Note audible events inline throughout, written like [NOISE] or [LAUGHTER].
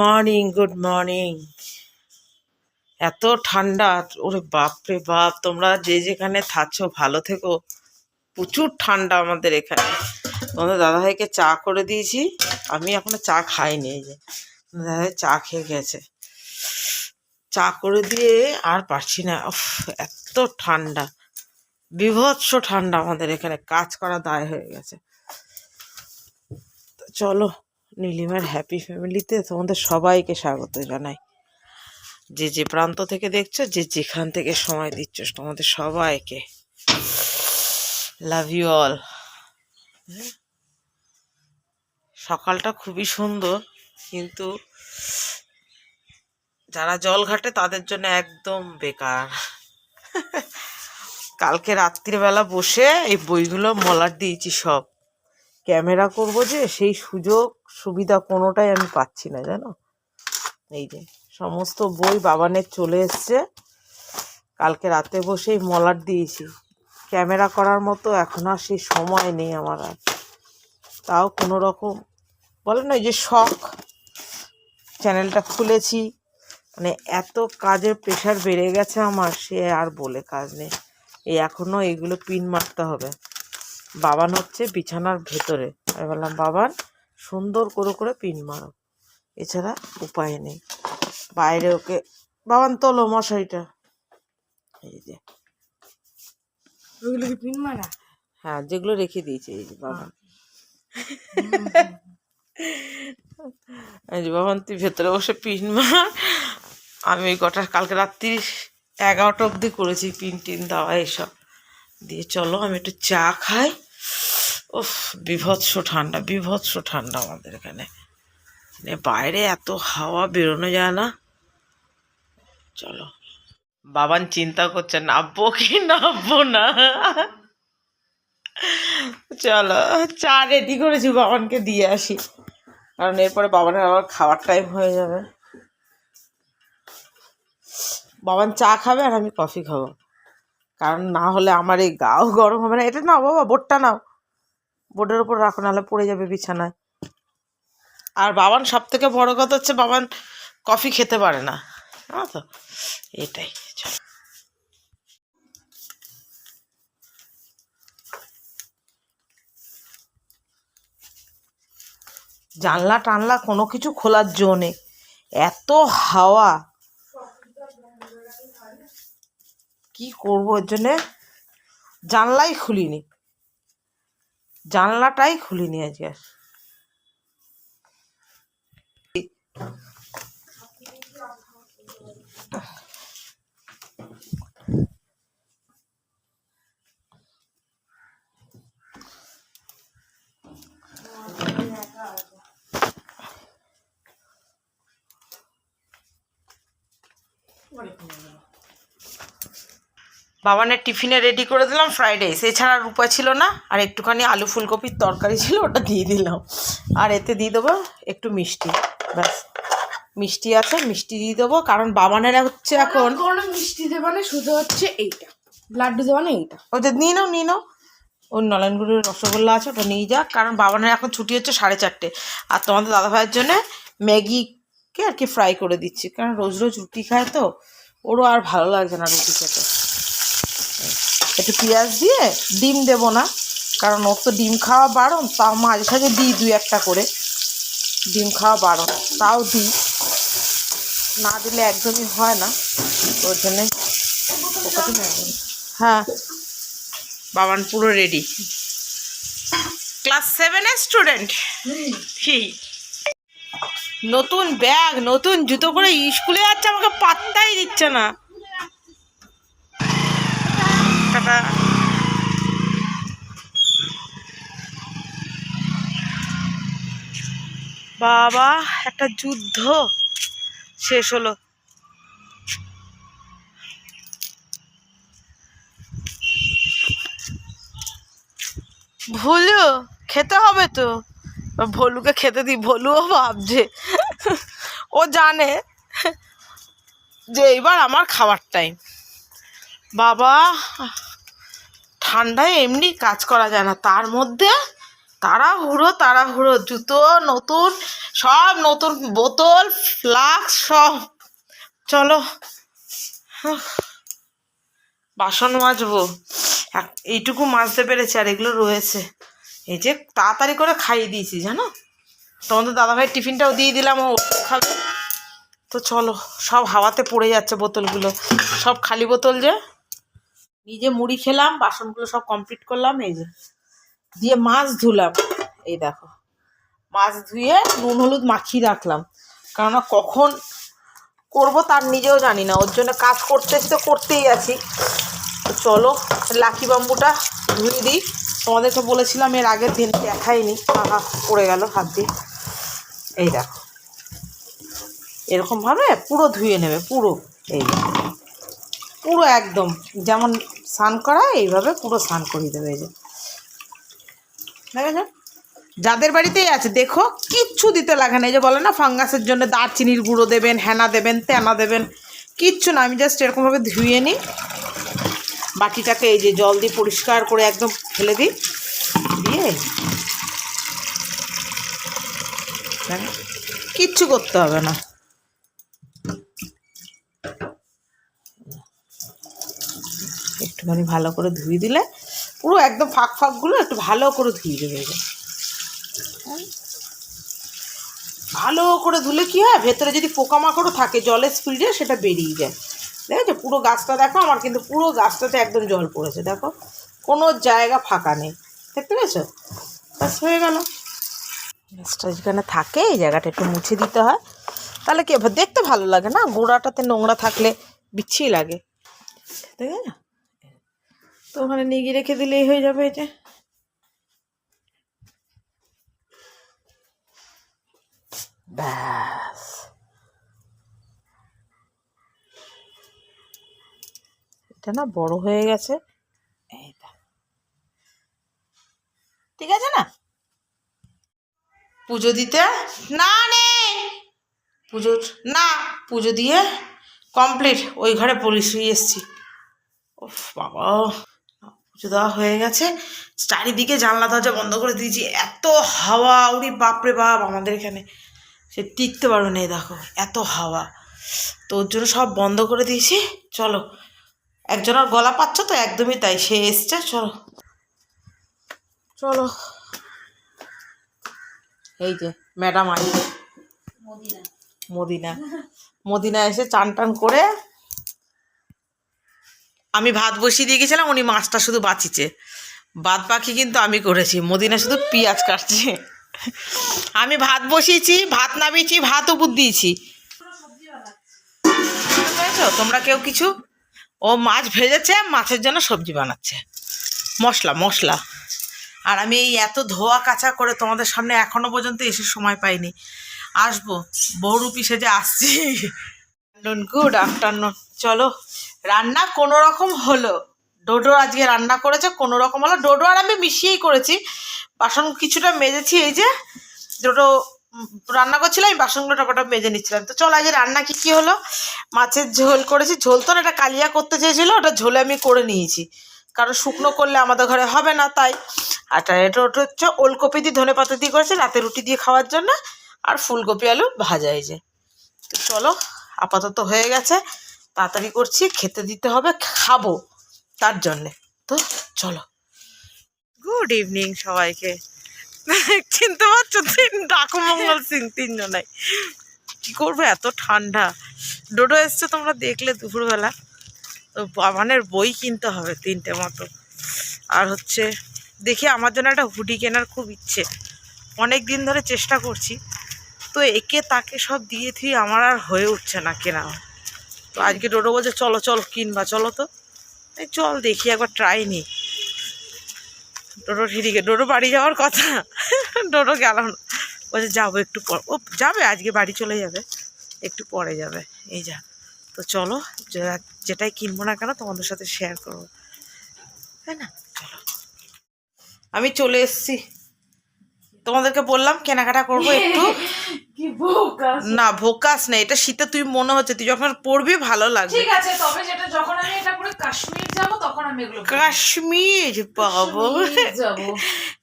Morning good morning এত ঠান্ডা, ওরে বাপ রে বাপ, তোমরা যে যেখানে থাকছো, ভালো থেকো। প্রচুর ঠান্ডা আমাদের এখানে। তোমাদের দাদাভাইকে চা করে দিয়েছি, আমি এখনও চা খাইনি, এই যে। দাদাভাই চা খেয়ে গেছে। চা করে দিয়ে আর পারছি না এত ঠান্ডা। বিভৎস ঠান্ডা আমাদের এখানে, কাজ করা দায় হয়ে গেছে। চলো নীলিমার হ্যাপি ফ্যামিলিতে তোমাদের সবাইকে স্বাগত জানাই। যে যে প্রান্ত থেকে দেখছ, যে যেখান থেকে সময় দিচ্ছ, তোমাদের সবাইকে। লাভ ইউ অল সকালটা খুবই সুন্দর, কিন্তু যারা জল ঘাটে, তাদের জন্য একদম বেকার। কালকে রাত্রিবেলা বসে এই বইগুলো মলার দিয়েছি সব। ক্যামেরা করব যে সেই সুযোগ সুবিধা কোনোটাই আমি পাচ্ছি না, জানো? এই যে, সমস্ত বই বাবানের চলে এসছে। কালকে রাতে বসেই মলার দিয়েছি। ক্যামেরা করার মতো এখন আর সেই সময় নেই আমার আর। তাও কোনো রকম, বলে না ওই যে শখ, চ্যানেলটা খুলেছি। মানে এত কাজের প্রেশার বেড়ে গেছে আমার, সে আর বলে কাজ নেই। এই এখনও এইগুলো পিন মারতে হবে। বাবান হচ্ছে বিছানার ভেতরে। আমি বললাম, বাবান সুন্দর করে করে পিন মারো। এছাড়া উপায় নেই। বাইরে ওকে বাবান তোলো মশারিটা। এই যে। ওইগুলো পিন মারা? হ্যাঁ যেগুলো রেখে দিয়েছে এই যে বাবান। এই যে বাবান তুই ভেতরে বসে পিন মার। আমি কটা কালকে রাত্রি এগারোটা অবধি করেছি পিন টিন দেওয়া এসব। দিয়ে চলো আমি একটু চা খাই। উফ বিভৎস ঠান্ডা বিভৎস ঠান্ডা আমাদের এখানে। মানে বাইরে এত হাওয়া বেরোনো যায় না। চলো। বাবান চিন্তা করছে নামবো কি নামবো না? চলো চা রেডি করেছি বাবানকে দিয়ে আসি। কারণ এরপরে বাবানের আবার খাওয়ার টাইম হয়ে যাবে। বাবান চা খাবে আর আমি কফি খাব। কারণ না হলে আমার এই গাও গরম হবে না। এটা নাও বাবা বোটটা নাও। বোর্ডের উপর রাখো, নাহলে পড়ে যাবে বিছানায়। আর বাবান সব থেকে বড় কথা হচ্ছে বাবান কফি খেতে পারে না। তো? এটাই জানলা টানলা কোনো কিছু খোলার জো এত হাওয়া। কি করব এর জন্যে? জানলাই খুলিনি। জানলাটাই খুলি খুলিনি আজকে বাবানের টিফিনে রেডি করে দিলাম ফ্রাইড রাইস এছাড়া আর উপায় ছিল না আর একটুখানি আলু ফুলকপির তরকারি ছিল ওটা দিয়ে দিলাম। আর এতে দিয়ে দেবো একটু মিষ্টি ব্যাস। মিষ্টি আছে মিষ্টি দিয়ে দেবো কারণ বাবানের হচ্ছে এখন কোনো মিষ্টি দেবে না শুধু হচ্ছে এইটা। লাড্ডু দেবে না এইটা। ওদের নিয়ে নাও নিয়ে নাও। ওর নলেনগুড়ির রসগোল্লা আছে ওটা নিয়ে যাক কারণ বাবানের এখন ছুটি হচ্ছে সাড়ে চারটে। আর তোমাদের দাদা ভাইয়ের জন্য ম্যাগিকে আর কি ফ্রাই করে দিচ্ছি কারণ রোজ রোজ রুটি খায় তো ওরও আর ভালো লাগছে না রুটি খেতে। একটু পেঁয়াজ দিয়ে ডিম দেবো না, কারণ ওর তো ডিম খাওয়া বারণ, তাও মাঝে সাঝে দিই দুই একটা করে। ডিম খাওয়া বারণ, তাও দিই। না দিলে একদমই হয় না, ওর জন্যে হ্যাঁ। বাবান পুরো রেডি ক্লাস সেভেনের স্টুডেন্ট নতুন ব্যাগ নতুন জুতো করে স্কুলে যাচ্ছে, আমাকে পাত্তাই দিচ্ছে না। টাটা বাবা, একটা যুদ্ধ। শেষ হলো। ভুলু, খেতে হবে তো? ভলুকে খেতে দিই ভলুও ভাবছে। ও জানে যে এইবার আমার খাওয়ার টাইম বাবা ঠান্ডায় এমনি কাজ করা যায় না। তার মধ্যে তাড়াহুড়ো তাড়াহুড়ো। জুতো নতুন, সব নতুন বোতল, ফ্লাক্স, সব। চলো। বাসন মাজবো। এইটুকু মাজতে পেরেছি আর এগুলো রয়েছে। এই যে তাড়াতাড়ি করে খাইয়ে দিয়েছি, জানো? তোমাদের দাদাভাই টিফিনটাও দিয়ে দিলাম, ও খাবে। তো চলো, সব হাওয়াতে পড়ে যাচ্ছে বোতলগুলো। সব খালি বোতল যে। নিজে মুড়ি খেলাম, বাসনগুলো সব কমপ্লিট করলাম, এই যে দিয়ে মাছ ধুলাম। এই দেখো, মাছ ধুয়ে নুন, হলুদ মাখিয়ে রাখলাম। কেননা কখন করব তার নিজেও জানি না, ওর জন্য কাজ করতে তো করতেই আছি। চলো, লাকি বাম্বুটা ধুয়ে দিই। তোমাদেরকে বলেছিলাম এর আগের দিন দেখাইনি। আহা, পড়ে গেল হাত দিয়ে। এই দেখো, এরকমভাবে পুরো ধুয়ে নেবে, পুরো। এই পুরো একদম, যেমন স্নান করা, এইভাবে পুরো স্নান করিয়ে দেবে এই যে। দেখেছ? যাদের বাড়িতেই আছে, দেখো, কিচ্ছু দিতে লাগে না। এই যে বলে না, ফাঙ্গাসের জন্য দারচিনির গুঁড়ো দেবেন, হেনা দেবেন, তেনা দেবেন, কিচ্ছু না। আমি জাস্ট এরকমভাবে ধুয়ে নিই। বাটিটাকে এই যে জল দিয়ে পরিষ্কার করে একদম ফেলে দিই। দিয়ে কিচ্ছু করতে হবে না। একটুখানি ভালো করে ধুয়ে দিলে পুরো একদম ফাঁক ফাঁকগুলো একটু ভালো করে ধুয়ে দেবে? ভালো করে ধুলে কি হয়? ভেতরে যদি পোকামাকড়ও থাকে, জলের স্পিডে সেটা বেরিয়ে যায়। ঠিক আছে? পুরো গাছটা দেখো, আমার কিন্তু পুরো গাছটাতে একদম জল পড়েছে, দেখো। কোনো জায়গা ফাঁকা নেই, দেখতে পেয়েছ? ব্যাস, হয়ে গেল। গাছটা যেখানে থাকে, এই জায়গাটা একটু মুছে দিতে হয়। তাহলে কি দেখতে ভালো লাগে না? গোড়াটাতে নোংরা থাকলে বিচ্ছি লাগে। ঠিক আছে? তো ওখানে নিয়ে গিয়ে রেখে দিলেই হয়ে যাবে এই যে। ব্যাস। এটা না বড় হয়ে গেছে। এই দেখ। ঠিক আছে না? পুজো দিতে? না নেই পুজো, না, পুজো দিয়ে কমপ্লিট ওই ঘরে পুলিশ এসছি। ওফ বাবা। দেওয়া হয়ে গেছে। চারিদিকে জানলা দরজা বন্ধ করে দিয়েছি। এত হাওয়া উড়ি বাপরে বাপ আমাদের এখানে। সে টিকতে পারো না এই দেখো এত হাওয়া। তো ওর জন্য সব বন্ধ করে দিয়েছি। চলো একজনের গলা পাচ্ছ তো একদমই তাই। সে এসছে চলো। চলো। এই যে ম্যাডাম আসবে মদিনা। মদিনা। এসে চান টান করে আমি ভাত বসিয়ে দিয়ে গেছিলাম উনি মাছটা শুধু বাঁচিছে বাদ বাকি কিন্তু আমি করেছি, মদিনা শুধু পেঁয়াজ কাটছে। আমি ভাত বসিয়েছি, ভাত নামিয়েছি, ভাত উপর দিয়েছি? তোমরা কেউ কিছু? ও মাছ ভেজেছে, মাছের জন্য সবজি বানাচ্ছে। মশলা মশলা। আর আমি এই এত ধোয়া কাচা করে তোমাদের সামনে এখনও পর্যন্ত এসে সময় পাইনি। আসব বহুরূপী সেজে আসছি। গুড আফটারনুন চলো। রান্না কোনো রকম হলো। ডোডো আজকে রান্না করেছে কোনো রকম হলো। ডোডো আর আমি মিশিয়েই করেছি। বাসন কিছুটা মেজেছি, এই যে ডোডো রান্না করছিলাম আমি বাসনগুলো টপাটপ মেজে নিচ্ছিলাম। তো চলো, আজকে রান্না কি কি হলো? মাছের ঝোল করেছি। ঝোল তো এটা কালিয়া করতে চেয়েছিলো, ওটা ঝোলে আমি করে নিয়েছি। কারণ শুকনো করলে আমাদের ঘরে হবে না, তাই। আর এটা ওটা হচ্ছে ওলকপি দিয়ে ধনে পাতা দিয়ে করেছে, রাতে রুটি দিয়ে খাওয়ার জন্য। আর ফুলকপি, আলু ভাজা, এই যে। তো চলো, আপাতত হয়ে গেছে। তাড়াতাড়ি করছি, খেতে দিতে হবে, খাব তার জন্যে। তো চলো। গুড ইভিনিং সবাইকে। চিনতে পারছ? তিন ডাকু মঙ্গল সিং তিনজনাই। কি করব? এত ঠান্ডা। ডোডো এসছে তোমরা দেখলে দুপুরবেলা। তো বাবানের বই কিনতে হবে তিনটে মতো। আর হচ্ছে, দেখি আমার জন্য একটা হুডি কেনার খুব ইচ্ছে। অনেক দিন ধরে চেষ্টা করছি। তো একে তাকে সব দিয়ে থুই আমার আর হয়ে উঠছে না কেনা। তো আজকে ডোডো বলছে, চলো চলো, কিনবা, চলো তো। এই চল দেখি, একবার ট্রাই নি। ডোডো ঠিকই ডোডো বাড়ি যাওয়ার কথা। ডোডো গেল না। বলছে, যাব একটু পর ও যাবে, আজকে বাড়ি চলে যাবে। একটু পরে যাবে। এই যা। তো চলো যেটাই কিনবো না কেন, তোমাদের সাথে শেয়ার করব। তাই না? চলো। আমি চলে এসেছি। তোমাদেরকে বললাম কেনাকাটা করব [LAUGHS] একটু। না ভোকাস না এটা শীতে তুই মনে হচ্ছে তুই যখন পড়বি ভালো লাগবে। ঠিক আছে তবে যেটা যখন আমি এটা করে কাশ্মীর যাব তখন আমি এগুলো কাশ্মীর বাবা যাব।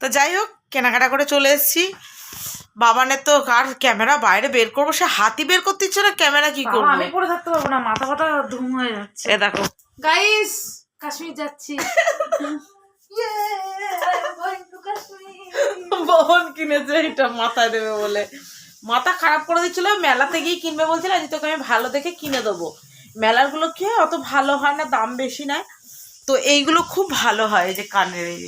তো যাই হোক কেনাকাটা করে চলে এসেছি। বাবানের তো কার ক্যামেরা বাইরে বের করব সে হাতি বের করতে ইচ্ছে না ক্যামেরা কি করব? আমি পরে থাকতে পারব না মাথা ফাটা ধুম হয়ে যাচ্ছে। এ দেখো। গাইস কাশ্মীর যাচ্ছি। [LAUGHS] [LAUGHS] বহন কিনেছে এটা মাথায় দেবে বলে। মাথা খারাপ করে দিচ্ছিল মেলাতে গিয়ে কিনবে বলছিল আজ তোকে আমি ভালো দেখে কিনে দেবো। মেলারগুলো কি হয় অত ভালো হয় না দাম বেশি নেয় তো এইগুলো খুব ভালো হয় এই যে কানের এই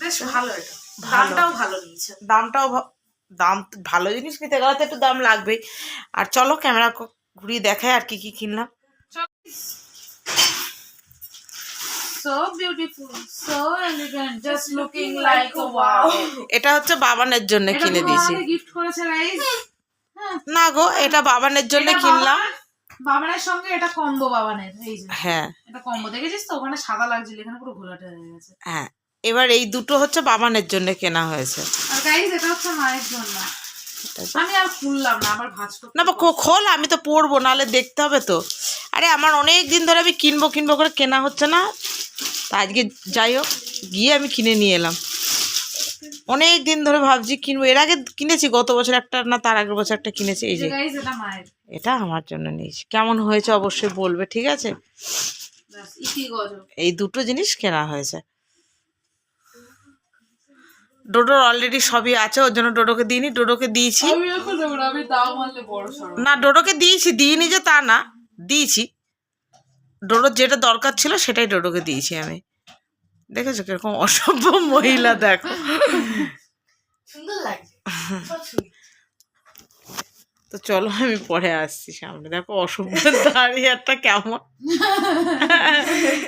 বেশ ভালো এটা। দামটাও ভালো নিয়েছে। দামটাও দাম ভালো জিনিস নিতে গেলে তো একটু দাম লাগবেই। আর চলো ক্যামেরা ঘুরিয়ে দেখায় আর কি কি কিনলাম। So beautiful, so elegant, just looking like a wow. এটা হচ্ছে বাবানের জন্য কিনে দিয়েছি। করেছে guys. না গো এটা বাবানের জন্য কিনলাম। বাবানের- সঙ্গে এটা কম্বো বাবানের এই যে। হ্যাঁ। এটা কম্বো দেখেছিস তো? ওখানে সাদা লাগছিল এখানে পুরো ঘোলাটে হয়ে গেছে। হ্যাঁ। এবার এই দুটো হচ্ছে বাবানের জন্য কেনা হয়েছে। আর গাইস এটা হচ্ছে মায়ের জন্য। আমি আর খুললাম না আবার ভাঁজ না বা খোল আমি তো পরবো নাহলে দেখতে হবে তো। আরে আমার অনেক দিন ধরে আমি কিনবো কিনবো করে কেনা হচ্ছে না। তা আজকে যাই হোক গিয়ে আমি কিনে নিয়ে এলাম। অনেক দিন ধরে ভাবছি কিনবো। এর আগে কিনেছি গত বছর একটা না তার আগের বছর একটা কিনেছি। এই যে এটা আমার জন্য নিয়েছি। কেমন হয়েছে অবশ্যই বলবে ঠিক আছে? এই দুটো জিনিস কেনা হয়েছে। ডোডোর অলরেডি সবই আছে ওর জন্য ডোডোকে দিইনি ডোডোকে দিয়েছি। না ডোডোকে দিয়েছি দিইনি যে তা না দিয়েছি। ডোডোর যেটা দরকার ছিল সেটাই ডোডোকে দিয়েছি আমি। দেখেছ কীরকম অসভ্য মহিলা দেখো। সুন্দর লাগছে। তো চলো আমি পরে আসছি সামনে। দেখো অসভ্য দাঁড়িয়ে একটা কেমন। [LAUGHS]